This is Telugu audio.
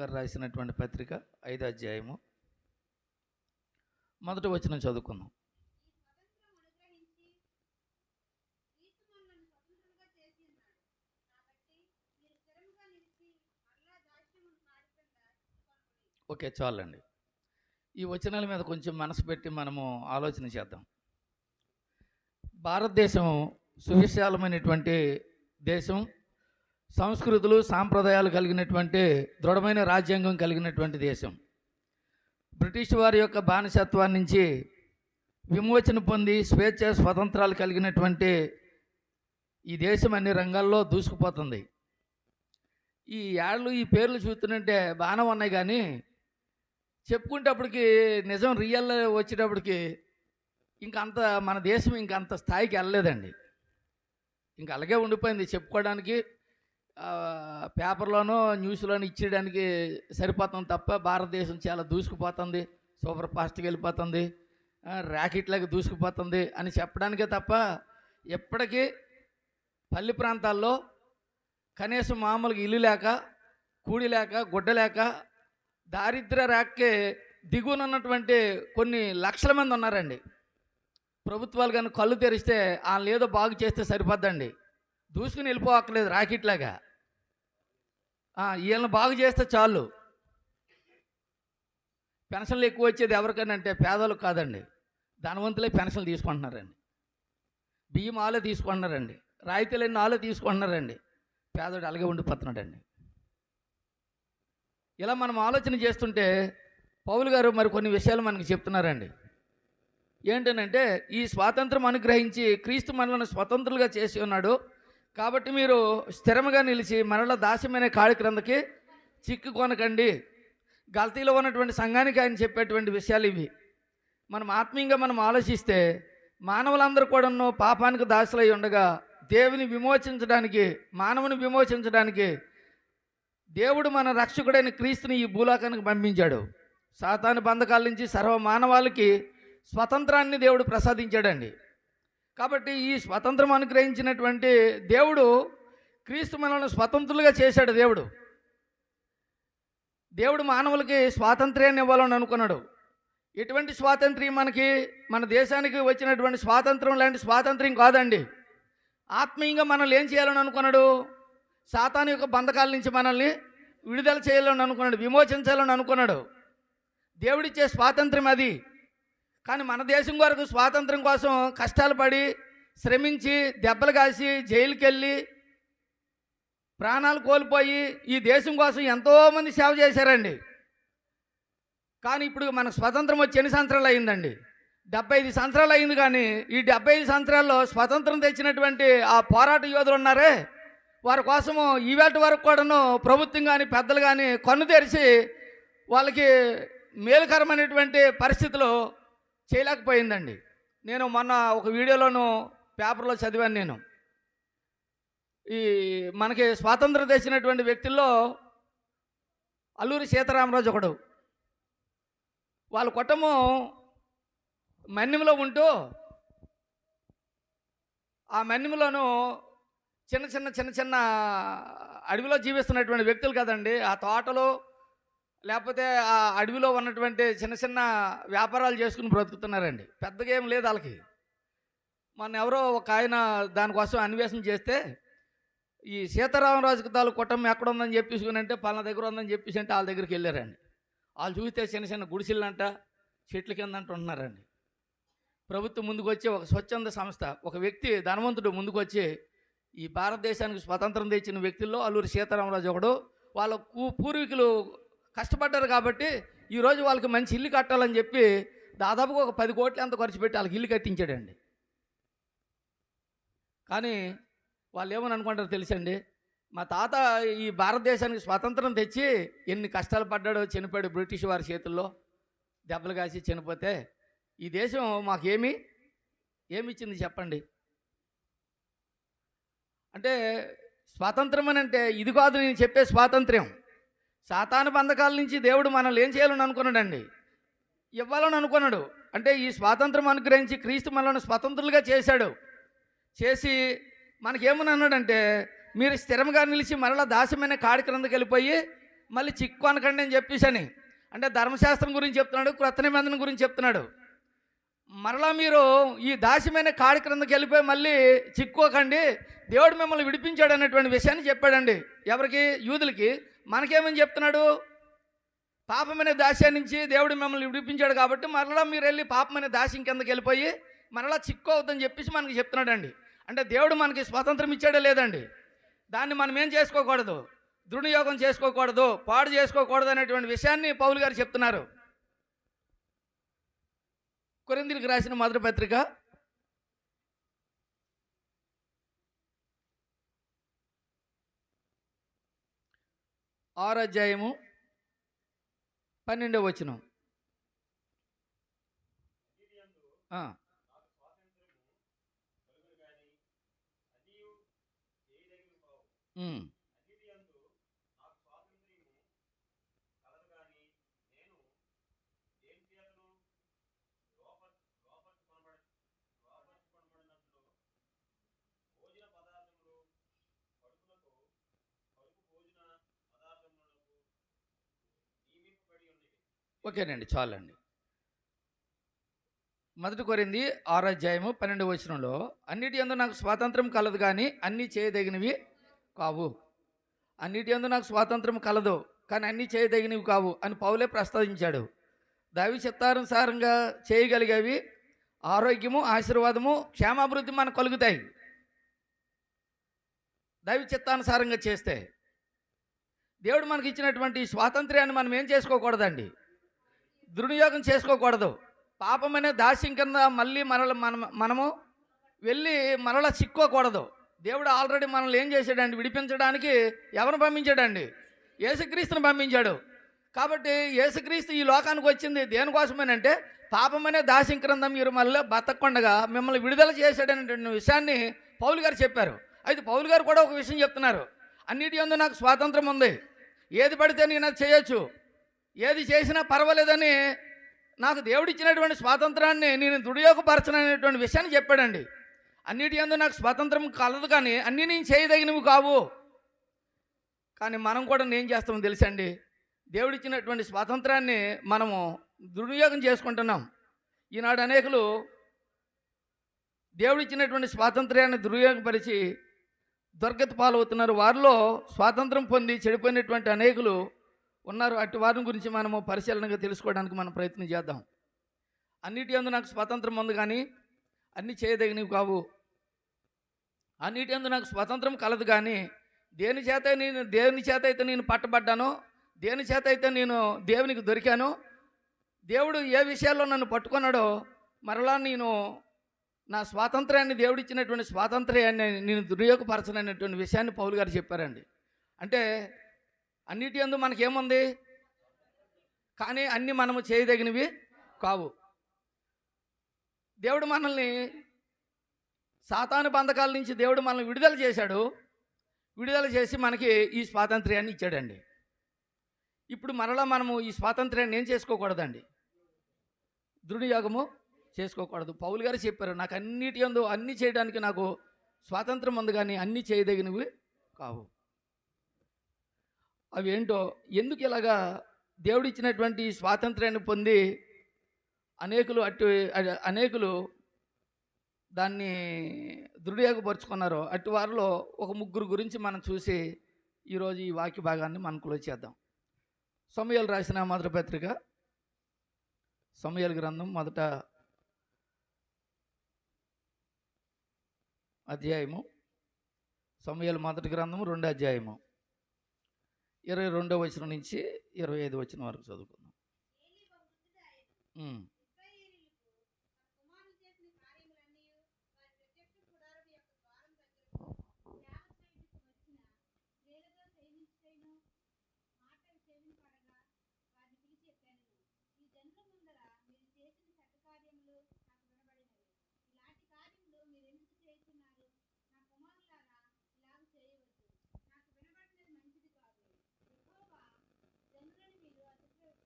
గారు రాసినటువంటి పత్రిక ఐదో అధ్యాయము. మొదటి వచనం చదువుకుందాం. ఓకే చాలండి. ఈ వచనాల మీద కొంచెం మనసు పెట్టి మనము ఆలోచన చేద్దాం. భారతదేశం సువిశాలమైనటువంటి దేశం సంస్కృతులు సాంప్రదాయాలు కలిగినటువంటి దృఢమైన రాజ్యాంగం కలిగినటువంటి దేశం. బ్రిటిష్ వారి యొక్క బానిసత్వాన్ని నుంచి విమోచన పొంది స్వేచ్ఛ స్వతంత్రాలు కలిగినటువంటి ఈ దేశం అన్ని రంగాల్లో దూసుకుపోతుంది. ఈ యాళ్ళు ఈ పేర్లు చూస్తుంటే బాగానే ఉన్నాయి కానీ చెప్పుకునేటప్పటికి నిజం రియల్ వచ్చేటప్పటికి ఇంక అంత మన దేశం ఇంక అంత స్థాయికి వెళ్ళలేదండి. ఇంక అలాగే ఉండిపోయింది చెప్పుకోవడానికి. పేపర్లోనూ న్యూస్లోనూ ఇచ్చేయడానికి సరిపోతుంది తప్ప భారతదేశం చాలా దూసుకుపోతుంది సూపర్ ఫాస్ట్గా వెళ్ళిపోతుంది ఆ, ర్యాకెట్లాగా దూసుకుపోతుంది అని చెప్పడానికే తప్ప ఎప్పటికీ పల్లి ప్రాంతాల్లో కనీసం మామూలుగా ఇల్లు లేక కూడి లేక గుడ్డ లేక దారిద్ర్య రేఖకి దిగువనున్నటువంటి కొన్ని లక్షల మంది ఉన్నారండి. ప్రభుత్వాలు కానీ కళ్ళు తెరిస్తే వాళ్ళని ఏదో బాగు చేస్తే సరిపోద్దండి. దూసుకుని వెళ్ళిపోవక్కర్లేదు రాకెట్లాగా వీళ్ళని బాగు చేస్తే చాలు. పెన్షన్లు ఎక్కువ వచ్చేది ఎవరికైనా అంటే పేదలకు కాదండి. ధనవంతులే పెన్షన్లు తీసుకుంటున్నారండి. బియ్యం ఆలే తీసుకుంటున్నారండి. రాయితీలన్నీ ఆలే తీసుకుంటున్నారండి. పేదోడు అలాగే ఉండిపోతున్నాడండి. ఇలా మనం ఆలోచన చేస్తుంటే పౌలు గారు మరి కొన్ని విషయాలు మనకు చెప్తున్నారండి. ఏంటనంటే ఈ స్వాతంత్రం అనుగ్రహించి క్రీస్తు మనలను స్వతంత్రులుగా చేసి ఉన్నాడు. కాబట్టి మీరు స్థిరముగా నిలిచి మరల దాస్యమైన కాడి క్రిందకి చిక్కుకొనకండి. గల్తీలో ఉన్నటువంటి సంఘానికి ఆయన చెప్పేటువంటి విషయాలు ఇవి. మనం ఆత్మీయంగా మనం ఆలోచిస్తే మానవులందరూ కూడాను పాపానికి దాసులై ఉండగా దేవుని విమోచించడానికి మానవుని విమోచించడానికి దేవుడు మన రక్షకుడైన క్రీస్తుని ఈ భూలోకానికి పంపించాడు. సాతాను బంధకాల నుంచి సర్వ మానవాళికి స్వతంత్రాన్ని దేవుడు ప్రసాదించాడండి. కాబట్టి ఈ స్వతంత్రం అనుగ్రహించినటువంటి దేవుడు క్రీస్తు మనల్ని స్వతంత్రులుగా చేశాడు దేవుడు. దేవుడు మానవులకి స్వాతంత్ర్యాన్ని ఇవ్వాలని అనుకున్నాడు. ఎటువంటి స్వాతంత్ర్యం మనకి మన దేశానికి వచ్చినటువంటి స్వాతంత్రం లాంటి స్వాతంత్ర్యం కాదండి. ఆత్మీయంగా మనల్ని ఏం చేయాలని అనుకున్నాడు? సాతాను యొక్క బంధకాల నుంచి మనల్ని విడుదల చేయాలని అనుకున్నాడు విమోచించాలని అనుకున్నాడు. దేవుడిచ్చే స్వాతంత్రం అది. కానీ మన దేశం కొరకు స్వాతంత్రం కోసం కష్టాలు పడి శ్రమించి దెబ్బలు కాసి జైలుకి వెళ్ళి ప్రాణాలు కోల్పోయి ఈ దేశం కోసం ఎంతోమంది సేవ చేశారండి. కానీ ఇప్పుడు మనకు స్వతంత్రం వచ్చి ఎన్ని సంవత్సరాలు అయిందండి? డెబ్బై ఐదు సంవత్సరాలు అయింది కానీ ఈ డెబ్బై ఐదు సంవత్సరాల్లో స్వతంత్రం తెచ్చినటువంటి ఆ పోరాట యోధులు ఉన్నారే? వారి కోసము ఈవేటి వరకు కూడాను ప్రభుత్వం కానీ పెద్దలు కానీ కన్ను తెరిచి వాళ్ళకి మేలుకరమైనటువంటి పరిస్థితులు చేయలేకపోయిందండి. నేను మొన్న ఒక వీడియోలోను పేపర్లో చదివాను నేను. ఈ మనకి స్వాతంత్రం తెచ్చినటువంటి వ్యక్తుల్లో అల్లూరి సీతారామరాజు ఒకడు. వాళ్ళ కుటుంబం మన్యంలో ఉంటూ ఆ మన్యంలోనూ చిన్న చిన్న చిన్న చిన్న అడవిలో జీవిస్తున్నటువంటి వ్యక్తులు కదండి ఆ తోటలో లేకపోతే ఆ అడవిలో ఉన్నటువంటి చిన్న చిన్న వ్యాపారాలు చేసుకుని బ్రతుకుతున్నారండి. పెద్దగా ఏం లేదు వాళ్ళకి. మొన్న ఎవరో ఒక ఆయన దానికోసం అన్వేషణ చేస్తే ఈ సీతారామరాజు తాలు కుటుంబం ఎక్కడ ఉందని చెప్పేసుకుని అంటే పలానా దగ్గర ఉందని చెప్పేసి అంటే వాళ్ళ దగ్గరికి వెళ్ళారండి. వాళ్ళు చూస్తే చిన్న చిన్న గుడిసెళ్ళంట చెట్ల కింద అంట ప్రభుత్వం ముందుకు వచ్చి ఒక స్వచ్ఛంద సంస్థ ఒక వ్యక్తి ధనవంతుడు ముందుకు వచ్చి ఈ భారతదేశానికి స్వతంత్రం తెచ్చిన వ్యక్తుల్లో అల్లూరి సీతారామరాజు ఒకడు. వాళ్ళ కూ- పూర్వీకులు కష్టపడ్డారు కాబట్టి ఈరోజు వాళ్ళకి మంచి ఇల్లు కట్టాలని చెప్పి దాదాపుగా ఒక పది కోట్లు ఎంత ఖర్చు పెట్టి వాళ్ళకి ఇల్లు కట్టించాడండి. కానీ వాళ్ళు ఏమని అనుకుంటారో తెలుసండి? మా తాత ఈ భారతదేశానికి స్వాతంత్రం తెచ్చి ఎన్ని కష్టాలు పడ్డాడో చనిపోయాడు బ్రిటిష్ వారి చేతుల్లో దెబ్బలు కాసి చనిపోతే ఈ దేశం మాకేమి? ఏమి ఇచ్చింది చెప్పండి? అంటే స్వాతంత్రం అని అంటే ఇది కాదు నేను చెప్పే స్వాతంత్ర్యం. సాతాను బంధకాల నుంచి దేవుడు మనల్ని ఏం చేయాలని అనుకున్నాడండి? ఇవ్వాలని అనుకున్నాడు. అంటే ఈ స్వాతంత్రం అనుగ్రహించి క్రీస్తు మనల్ని స్వతంత్రులుగా చేశాడు. చేసి మనకేమని అన్నాడంటే మీరు స్థిరంగా నిలిచి మరలా దాస్యమైన కాడి క్రిందకి వెళ్ళిపోయి మళ్ళీ చిక్కు అనకండి అని చెప్పేసని. అంటే ధర్మశాస్త్రం గురించి చెప్తున్నాడు క్రొత్త నిబంధన గురించి చెప్తున్నాడు. మరలా మీరు ఈ దాస్యమైన కాడి క్రిందకి వెళ్ళిపోయి మళ్ళీ చిక్కుకోకండి దేవుడు మిమ్మల్ని విడిపించాడు అనేటువంటి విషయాన్ని చెప్పాడండి. ఎవరికి? యూదులకి. మనకేమని చెప్తున్నాడు? పాపమనే దాస్యం నుంచి దేవుడు మిమ్మల్ని విడిపించాడు కాబట్టి మరలా మీరు వెళ్ళి పాపమనే దాస్యం కిందకి వెళ్ళిపోయి మరలా చిక్కోవద్దని చెప్పేసి మనకి చెప్తున్నాడండి. అంటే దేవుడు మనకి స్వాతంత్రం ఇచ్చాడే లేదండి. దాన్ని మనం ఏం చేసుకోకూడదు? దుర్నియోగం చేసుకోకూడదు పాడు చేసుకోకూడదు అనేటువంటి విషయాన్ని పౌలు గారు చెప్తున్నారు. కొరిందికి రాసిన మొదటి పత్రిక ఆరు అధ్యాయము పన్నెండవ వచనం ఆ. ఓకేనండి చాలండి. మొదటి కొరింది ఆరాధ్యాయము పన్నెండు వచనంలో అన్నిటి యందు నాకు స్వాతంత్రం కలదు కానీ అన్నీ చేయదగినవి కావు. అన్నిటి యందు నాకు స్వాతంత్రం కలదు కానీ అన్నీ చేయదగినవి కావు అని పౌలే ప్రస్తావించాడు. దావి చిత్తానుసారంగా చేయగలిగేవి ఆరోగ్యము ఆశీర్వాదము క్షేమాభివృద్ధి మనకు కలుగుతాయి. దైవ చిత్తానుసారంగా చేస్తే దేవుడు మనకి ఇచ్చినటువంటి స్వాతంత్ర్యాన్ని మనం ఏం చేసుకోకూడదండి? దుర్వినియోగం చేసుకోకూడదు. పాపమనే దాస్యం కింద మళ్ళీ మనల మన మనము వెళ్ళి మనలో చిక్కోకూడదు. దేవుడు ఆల్రెడీ మనల్ని ఏం చేశాడండి? విడిపించడానికి ఎవరిని పంపించాడండి? యేసుక్రీస్తుని పంపించాడు. కాబట్టి యేసుక్రీస్తు ఈ లోకానికి వచ్చింది దేనికోసమేనంటే పాపమనే దాస్యం క్రింద మీరు మళ్ళీ బతకుండగా మిమ్మల్ని విడుదల చేశాడనేటువంటి విషయాన్ని పౌలు గారు చెప్పారు. అయితే పౌలు గారు కూడా ఒక విషయం చెప్తున్నారు. అన్నిటి యందు నాకు స్వాతంత్రం ఉంది. ఏది పడితే నేను అది చేయొచ్చు. ఏది చేసినా పర్వాలేదని నాకు దేవుడిచ్చినటువంటి స్వాతంత్రాన్ని నేను దుర్యోగపరచననేటువంటి విషయాన్ని చెప్పాడండి. అన్నిటి యందు నాకు స్వాతంత్రం కలదు కానీ అన్నీ నేను చేయదగినవి కావు. కానీ మనం కూడా నేను చేస్తామో తెలుసండి. దేవుడిచ్చినటువంటి స్వాతంత్రాన్ని మనము దుర్వినియోగం చేసుకుంటున్నాం. ఈనాడు అనేకులు దేవుడిచ్చినటువంటి స్వాతంత్ర్యాన్ని దుర్వినియోగపరిచి దుర్గతి పాలవుతున్నారు. వారిలో స్వాతంత్రం పొంది చెడిపోయినటువంటి అనేకులు ఉన్నారు. అటు వారిని గురించి మనము పరిశీలనగా తెలుసుకోవడానికి మనం ప్రయత్నం చేద్దాం. అన్నిటి అందు నాకు స్వాతంత్రం ఉంది కానీ అన్నీ చేయదగినవి కావు. అన్నిటి అందు నాకు స్వాతంత్రం కలదు కానీ దేని చేత నేను దేని చేత అయితే నేను పట్టబడ్డానో దేని చేత అయితే నేను దేవునికి దొరికానో దేవుడు ఏ విషయాల్లో నన్ను పట్టుకున్నాడో మరలా నేను నా స్వాతంత్ర్యాన్ని దేవుడిచ్చినటువంటి స్వాతంత్ర్యాన్ని నేను దుర్యోగపరచననేటువంటి విషయాన్ని పౌలు గారు చెప్పారండి. అంటే అన్నిటి అందు మనకేముంది? కానీ అన్నీ మనము చేయదగినవి కావు. దేవుడు మనల్ని సాతాను బంధకాల నుంచి దేవుడు మనల్ని విడుదల చేశాడు. విడుదల చేసి మనకి ఈ స్వాతంత్ర్యాన్ని ఇచ్చాడండి. ఇప్పుడు మరలా మనము ఈ స్వాతంత్ర్యాన్ని ఏం చేసుకోకూడదండి? దుర్వినియోగము చేసుకోకూడదు. పౌలు గారు చెప్పారు నాకు అన్నిటి యందు అన్నీ చేయడానికి నాకు స్వాతంత్రం ఉంది కానీ అన్నీ చేయదగినవి కావు. అవి ఏంటో ఎందుకు ఇలాగా దేవుడిచ్చినటువంటి స్వాతంత్రాన్ని పొంది అనేకులు అటు అనేకులు దాన్ని దుర్వినియోగపరుచుకున్నారు అటు వారిలో ఒక ముగ్గురు గురించి మనం చూసి ఈరోజు ఈ వాక్య భాగాన్ని మనం క్లోజ్ చేద్దాం. సమయాలు రాసిన మొదటి పత్రిక సమయాల గ్రంథం మొదట అధ్యాయము సమయాలు మొదటి గ్రంథము రెండు అధ్యాయము. ఇరవై రెండో వచనం నుంచి ఇరవై ఐదు వచనం వరకు చదువుకుందాం.